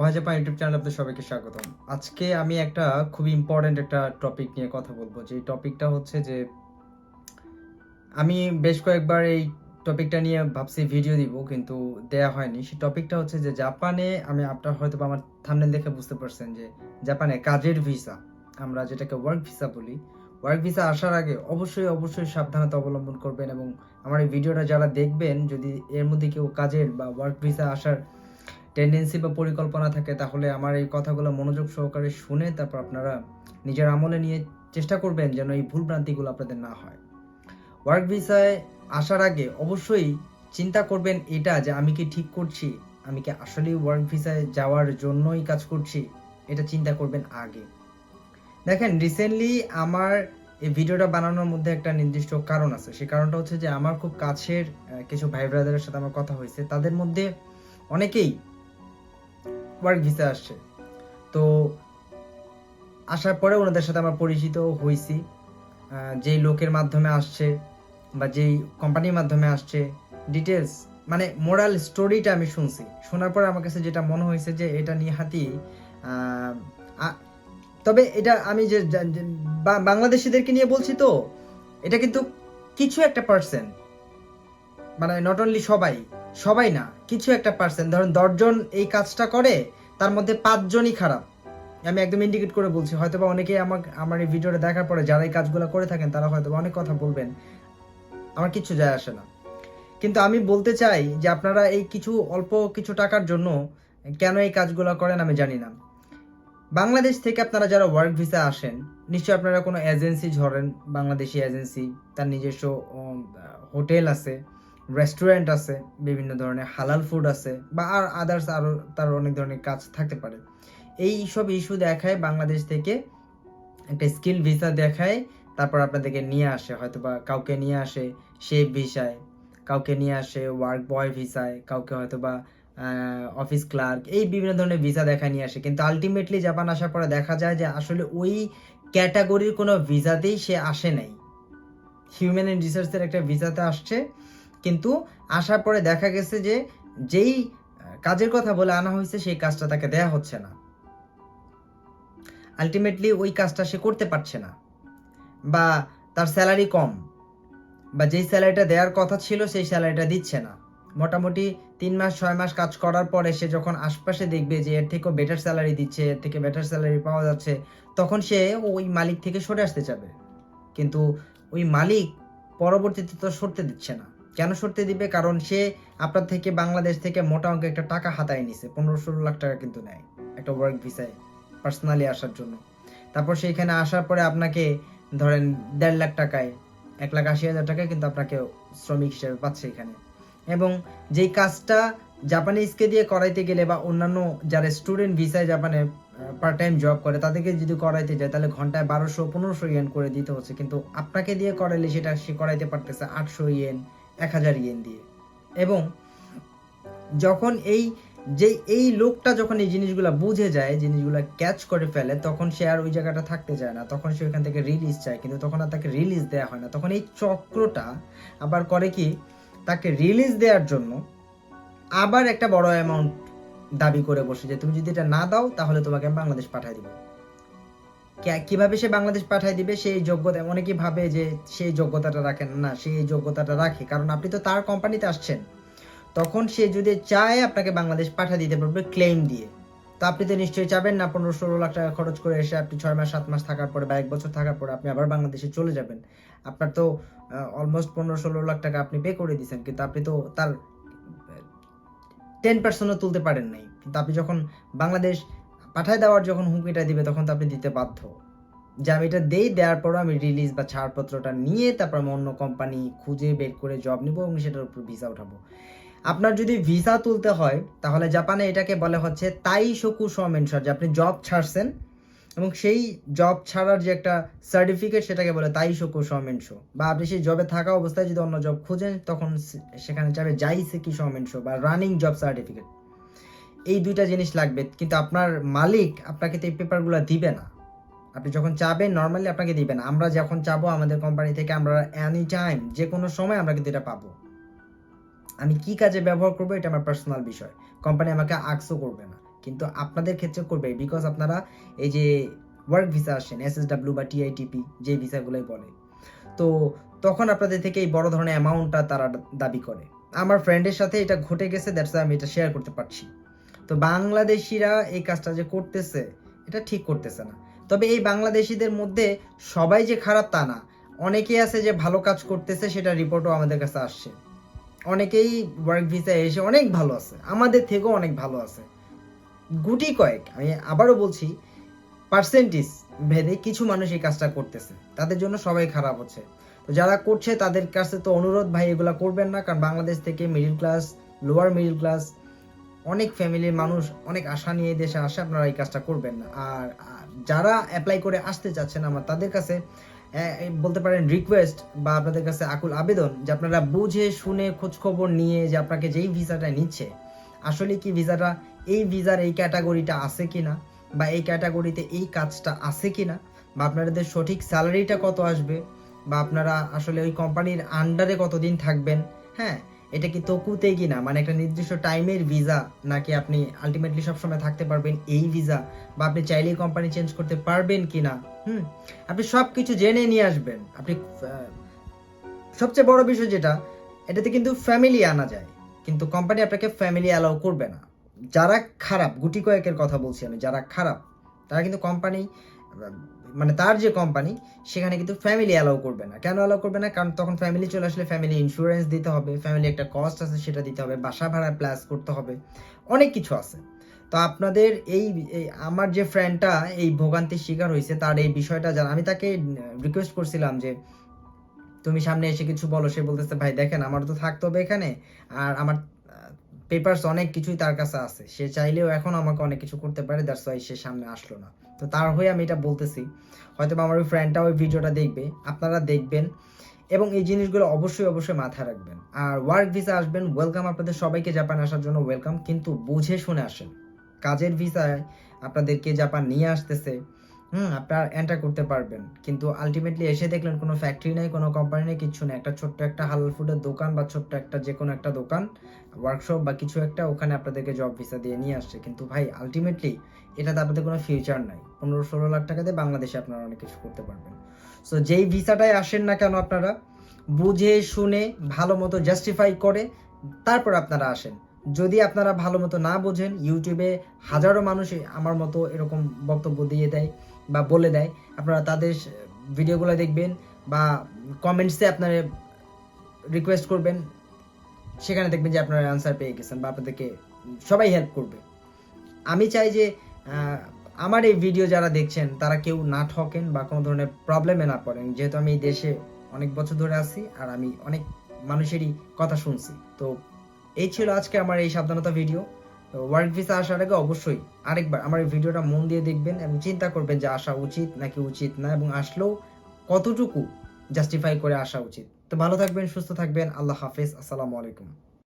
ওয়াজাপা YouTube channel আপনাদের সবাইকে স্বাগতম। আজকে আমি একটা খুবই ইম্পর্ট্যান্ট একটা টপিক নিয়ে কথা বলব। যে টপিকটা হচ্ছে যে, আমি বেশ কয়েকবার এই টপিকটা নিয়ে ভাবছি ভিডিও দিব, কিন্তু দেয়া হয়নি। সেই টপিকটা হচ্ছে যে, জাপানে আমি আপনার হয়তো আমার থামনেল দেখে বুঝতে পারছেন যে, জাপানে কাজের ভিসা আমরা যেটাকে ওয়ার্ক ভিসা বলি ওয়ার্ক ভিসা আসার আগে অবশ্যই অবশ্যই সাবধানতা অবলম্বন করবেন এবং আমার এই ভিডিওটা যারা দেখবেন, যদি এর মধ্যে কেউ কাজের বা ওয়ার্ক ভিসা আসার টেন্ডেন্সি বা পরিকল্পনা থাকে, তাহলে আমার এই কথাগুলো মনোযোগ সহকারে শুনে তারপর আপনারা নিজের আমলে নিয়ে চেষ্টা করবেন যেন এই ভুল ভ্রান্তিগুলো আপনাদের না হয়। ওয়ার্ক ভিসায় আসার আগে অবশ্যই চিন্তা করবেন এটা যে আমি কি ঠিক করছি, আমি কি আসলেই ওয়ার্ক ভিসায় যাওয়ার জন্যই কাজ করছি, এটা চিন্তা করবেন আগে। দেখেন রিসেন্টলি আমার এই ভিডিওটা বানানোর মধ্যে একটা নির্দিষ্ট কারণ আছে। সেই কারণটা হচ্ছে যে আমার খুব কাছের কিছু ভাই ব্রাদারের সাথে আমার কথা হয়েছে। তাদের মধ্যে অনেকেই ওয়ার্ক ভিসা আসছে। তো আসার পরে ওনাদের সাথে আমার পরিচিত হয়েছি। যেই লোকের মাধ্যমে আসছে বা যেই কোম্পানির মাধ্যমে আসছে ডিটেলস মানে মোরাল স্টোরিটা আমি শুনছি। শোনার পরে আমার কাছে যেটা মনে হয়েছে যে এটা নিয়ে হাতি তবে এটা আমি যে বাংলাদেশিদেরকে নিয়ে বলছি তো, এটা কিন্তু কিছু একটা পার্সেন্ট মানে নট অনলি সবাই সবাই না, কিছু একটা পার্সেন্ট ধরুন দশজন এই কাজটা করে, তার মধ্যে পাঁচজনই খারাপ। আমি একদম ইন্ডিকেট করে বলছি হয়তো বা অনেকেই আমার আমার এই ভিডিওটা দেখার পরে যারা এই কাজগুলো করে থাকেন, তারা হয়তো অনেক কথা বলবেন। আমার কিচ্ছু যায় আসে না। কিন্তু আমি বলতে চাই যে আপনারা এই কিছু, অল্প কিছু টাকার জন্য কেন এই কাজগুলো করেন আমি জানি না। বাংলাদেশ থেকে আপনারা যারা ওয়ার্ক ভিসা আসেন, নিশ্চয়ই আপনারা কোনো এজেন্সি ধরেন, বাংলাদেশি এজেন্সি তার নিজস্ব হোটেল আছে। রেস্টুরেন্ট আছে, বিভিন্ন ধরনের হালাল ফুড আছে, বা আর আদার্স আরও তার অনেক ধরনের কাজ থাকতে পারে। এই সব ইস্যু দেখায় বাংলাদেশ থেকে একটা স্কিল ভিসা দেখায়, তারপর আপনাদেরকে নিয়ে আসে হয়তো বা কাউকে নিয়ে আসে শেফ ভিসায় কাউকে নিয়ে আসে ওয়ার্ক বয় ভিসায় কাউকে হয়তো বা অফিস ক্লার্ক এই বিভিন্ন ধরনের ভিসা দেখা নিয়ে আসে। কিন্তু আলটিমেটলি জাপান আসার পরে দেখা যায় যে আসলে ওই ক্যাটাগরির কোনো ভিসাতেই সে আসে নাই। হিউম্যান রিসার্চের একটা ভিসাতে আসছে। কিন্তু আসার পরে দেখা গেছে যে যেই কাজের কথা বলে আনা হয়েছে, সেই কাজটা তাকে দেয়া হচ্ছে না। আলটিমেটলি ওই কাজটা সে করতে পারছে না। বা তার স্যালারি কম। বা যেই স্যালারিটা দেওয়ার কথা ছিল, সেই স্যালারিটা দিচ্ছে না। মোটামুটি তিন মাস, ছয় মাস কাজ করার পরে সে যখন আশপাশে দেখবে যে এর থেকেও বেটার স্যালারি দিচ্ছে, এর থেকে বেটার স্যালারি পাওয়া যাচ্ছে, তখন সে ওই মালিক থেকে সরে আসতে চাবে। কিন্তু ওই মালিক পরবর্তীতে তো সরতে দিচ্ছে না। কেন সরতে দিবে? কারণ সে আপনার থেকে বাংলাদেশ থেকে মোটা অঙ্কে একটা টাকা হাতায় নিছে। পনেরো ষোলো লাখ টাকা কিন্তু নেয় একটা ওয়ার্ক ভিসায় পার্সোনালি আসার জন্য। তারপর সেইখানে আসার পরে আপনাকে ধরেন দেড় লাখ টাকায়, এক লাখ আশি হাজার টাকায় কিন্তু আপনাকে শ্রমিক হিসেবে পাচ্ছে এখানে। এবং যেই কাজটা জাপানিজকে দিয়ে করাইতে গেলে বা অন্যান্য যারা স্টুডেন্ট ভিসায় জাপানে পার্ট টাইম জব করে, তাদেরকে যদি করাইতে যায়, তাহলে ঘন্টায় বারোশো, পনেরোশো ইয়েন করে দিতে হচ্ছে। কিন্তু আপনাকে দিয়ে করাইলে সেটা সে করাইতে পারতেছে আটশো ইয়েন এক হাজার ইয়েন দিয়ে। এবং যখন এই যে এই লোকটা যখন এই জিনিসগুলো বুঝে যায়, জিনিসগুলো ক্যাচ করে ফেলে, তখন সে আর ওই জায়গাটা থাকতে চায় না। তখন সে ওইখান থেকে রিলিজ চায়, কিন্তু তখন আর তাকে রিলিজ দেওয়া হয় না। তখন এই চক্রটা আবার করে কি, তাকে রিলিজ দেওয়ার জন্য আবার একটা বড় অ্যামাউন্ট দাবি করে বসে যে, তুমি যদি এটা না দাও, তাহলে তোমাকে আমি বাংলাদেশ পাঠিয়ে দিব। কীভাবে সে বাংলাদেশ পাঠিয়ে দিবে, সেই যোগ্যতা অনেকে ভাবে যে সেই যোগ্যতাটা রাখেন না, সে এই যোগ্যতাটা রাখে। কারণ আপনি তো তার কোম্পানিতে আসছেন। তখন সে যদি চায় আপনাকে বাংলাদেশ পাঠিয়ে দিতে পারবে ক্লেম দিয়ে। তো আপনি তো নিশ্চয়ই চাবেন না, পনেরো ষোলো লাখ টাকা খরচ করে এসে আপনি ছয় মাস, সাত মাস থাকার পরে বা এক বছর থাকার পরে আপনি আবার বাংলাদেশে চলে যাবেন। আপনার তো অলমোস্ট পনেরো ষোলো লাখ টাকা আপনি পে করে দিয়েছেন। কিন্তু আপনি তো তার টেন পার্সেন্টও তুলতে পারেন নাই। কিন্তু আপনি যখন বাংলাদেশ পাঠায় দেওয়ার যখন হুমকিটা দিবে, তখন তো আপনি দিতে বাধ্য। যে আমি এটা দেই, দেওয়ার পরও আমি রিলিজ বা ছাড়পত্রটা নিয়ে তারপর আমি অন্য কোম্পানি খুঁজে বের করে জব নিব এবং সেটার উপর ভিসা উঠাবো। আপনার যদি ভিসা তুলতে হয়, তাহলে জাপানে এটাকে বলে হচ্ছে তাই শকু সমেনসর যে আপনি জব ছাড়ছেন এবং সেই জব ছাড়ার যে একটা সার্টিফিকেট সেটাকে বলে তাই শকু সমেনস বা আপনি সেই জবে থাকা অবস্থায় যদি অন্য জব খুঁজেন, তখন সেখানে যাবে যাই কি সমেনস বা রানিং জব সার্টিফিকেট এই দুইটা জিনিস লাগবে। কিন্তু আপনার মালিক আপনাকে তো এই পেপারগুলো দিবে না। আপনি যখন চাবেন নর্মালি আপনাকে দিবে না। আমরা যখন চাবো, আমাদের কোম্পানি থেকে আমরা এনি টাইম যে কোনো সময় আমরা কিন্তু এটা পাবো। আমি কি কাজে ব্যবহার করব, এটা আমার পার্সোনাল বিষয়। কোম্পানি আমাকে আক্সও করবে না। কিন্তু আপনাদের ক্ষেত্রে করবে বিকজ আপনারা এই যে ওয়ার্ক ভিসা আসেন এস ডাব্লিউ বা টিআইটিপি যে ভিসাগুলোই বলে। তো তখন আপনাদের থেকে এই বড় ধরনের অ্যামাউন্টটা তারা দাবি করে। আমার ফ্রেন্ডের সাথে এটা ঘটে গেছে দ্যাটস আমি এটা শেয়ার করতে পারছি। তো বাংলাদেশিরা এই কাজটা যে করতেছে, এটা ঠিক করতেছে না। তবে এই বাংলাদেশিদের মধ্যে সবাই যে খারাপ তা না। অনেকেই আছে যে ভালো কাজ করতেছে, সেটা রিপোর্টও আমাদের কাছে আসছে। অনেকেই ওয়ার্ক ভিসায় এসে অনেক ভালো আছে। আমাদের থেকেও অনেক ভালো আছে। গুটি কয়েক, আমি আবারও বলছি পার্সেন্টেজ ভেদে কিছু মানুষ এই কাজটা করতেছে। তাদের জন্য সবাই খারাপ হচ্ছে। তো যারা করছে, তাদের কাছে তো অনুরোধ, ভাই, এগুলা করবেন না। কারণ বাংলাদেশ থেকে middle class lower middle class অনেক ফ্যামিলির মানুষ অনেক আশা নিয়ে দেশে আসে, আপনারা এই কাজটা করবেন না। আর যারা অ্যাপ্লাই করে আসতে চাচ্ছেন আমার, তাদের কাছে বলতে পারেন রিকোয়েস্ট বা আপনাদের কাছে আকুল আবেদন যে আপনারা বুঝে শুনে খোঁজ খবর নিয়ে যে আপনাকে যেই ভিসাটা নিচ্ছে, আসলে কি ভিসাটা এই ভিসার এই ক্যাটাগরিটা আছে কিনা বা এই ক্যাটাগরিতে এই কাজটা আছে কিনা বা আপনাদের সঠিক স্যালারিটা কত আসবে বা আপনারা আসলে ওই কোম্পানির আন্ডারে কতদিন থাকবেন হ্যাঁ? এটা কি তকুতে কিনা মানে একটা নির্দিষ্ট টাইমের ভিসা নাকি আপনি আলটিমেটলি সবসময় থাকতে পারবেন এই ভিসা বা আপনি চাইলেই কোম্পানি চেঞ্জ করতে পারবেন কিনা হুম? আপনি সব কিছু জেনে নিয়ে আসবেন। আপনি সবচেয়ে বড় বিষয় যেটা, এটাতে কিন্তু ফ্যামিলি আনা যায়। কিন্তু কোম্পানি আপনাকে ফ্যামিলি অ্যালাউ করবে না। যারা খারাপ, গুটি কয়েকের কথা বলছি আমি, যারা খারাপ, তারা কিন্তু কোম্পানি মানে তার যে কোম্পানি সেখানে কিন্তু ফ্যামিলি অ্যালাউ করবে না। কেন অ্যালাউ করবে না? কারণ তখন ফ্যামিলি চলে আসলে ফ্যামিলি ইন্স্যুরেন্স দিতে হবে ফ্যামিলি একটা কস্ট আছে সেটা দিতে হবে, বাসা ভাড়া প্লাস করতে হবে, অনেক কিছু আছে। তো আপনাদের এই আমার যে ফ্রেন্ডটা এই ভোগান্তির শিকার হয়েছে তার এই বিষয়টা জানা আমি তাকে রিকোয়েস্ট করছিলাম যে, তুমি সামনে এসে কিছু বলো, সে বলতেছে, ভাই, দেখেন আমার তো থাকতে হবে এখানে, আর আমার পেপারস অনেক কিছুই তার কাছে আছে। সে চাইলেও এখন আমাকে অনেক কিছু করতে পারে দ্যাটস ওয়াই সে সামনে আসলো না। তো তার হয়ে আমি এটা বলতেছি। হয়তো আমার ওই ফ্রেন্ডটা ওই ভিডিওটা দেখবে, আপনারা দেখবেন। এবং এই জিনিসগুলো অবশ্যই অবশ্যই মাথায় রাখবেন। আর ওয়ার্ক ভিসা আসবেন ওয়েলকাম আপনাদের সবাইকে জাপান আসার জন্য ওয়েলকাম কিন্তু বুঝে শুনে আসেন। কাজের ভিসায় আপনাদেরকে জাপান নিয়ে আসতেছে। হুম, আপনারা এন্টার করতে পারবেন। কিন্তু আলটিমেটলি এসে দেখলেন কোনো ফ্যাক্টরি নেই, কোনো কোম্পানি নেই কিচ্ছু নেই। একটা ছোট্ট একটা হালাল ফুডের দোকান বা ছোট্ট একটা যে কোনো একটা দোকান ওয়ার্কশপ বা কিছু একটা, ওখানে আপনাদেরকে জব ভিসা দিয়ে নিয়ে আসছে। কিন্তু ভাই আলটিমেটলি এটাতে আপনাদের কোনো ফিউচার নাই। পনেরো ষোলো লাখ টাকা দিয়ে বাংলাদেশে আপনারা অনেক কিছু করতে পারবেন। সো যেই ভিসাটাই আসেন না কেন আপনারা, বুঝে, শুনে, ভালো মতো জাস্টিফাই করে, তারপর আপনারা আসেন। যদি আপনারা ভালো মতো না বোঝেন ইউটিউবে হাজারো মানুষ আমার মতো এরকম বক্তব্য দিয়ে দেয়। বা বলে দেয়, আপনারা তাদের ভিডিওগুলো দেখবেন বা কমেন্টসে আপনারা রিকোয়েস্ট করবেন, সেখানে দেখবেন যে আপনারা অ্যান্সার পেয়ে গেছেন বা আপনাদেরকে সবাই হেল্প করবে। আমি চাই যে আমার এই ভিডিও যারা দেখছেন, তারা কেউ না ঠকেন বা কোনো ধরনের প্রবলেমে না পড়েন। যেহেতু আমি এই দেশে অনেক বছর ধরে আছি আর আমি অনেক মানুষেরই কথা শুনছি। তো এই ছিল আজকে আমার এই সাবধানতা ভিডিও ওয়ার্ক ভিসা আসার আগে অবশ্যই আরেকবার আমার এই ভিডিওটা মন দিয়ে দেখবেন এবং চিন্তা করবেন যে আসা উচিত নাকি উচিত না এবং আসলেও কতটুকু জাস্টিফাই করে আসা উচিত। তো ভালো থাকবেন, সুস্থ থাকবেন, আল্লাহ হাফেজ, আসসালামু আলাইকুম।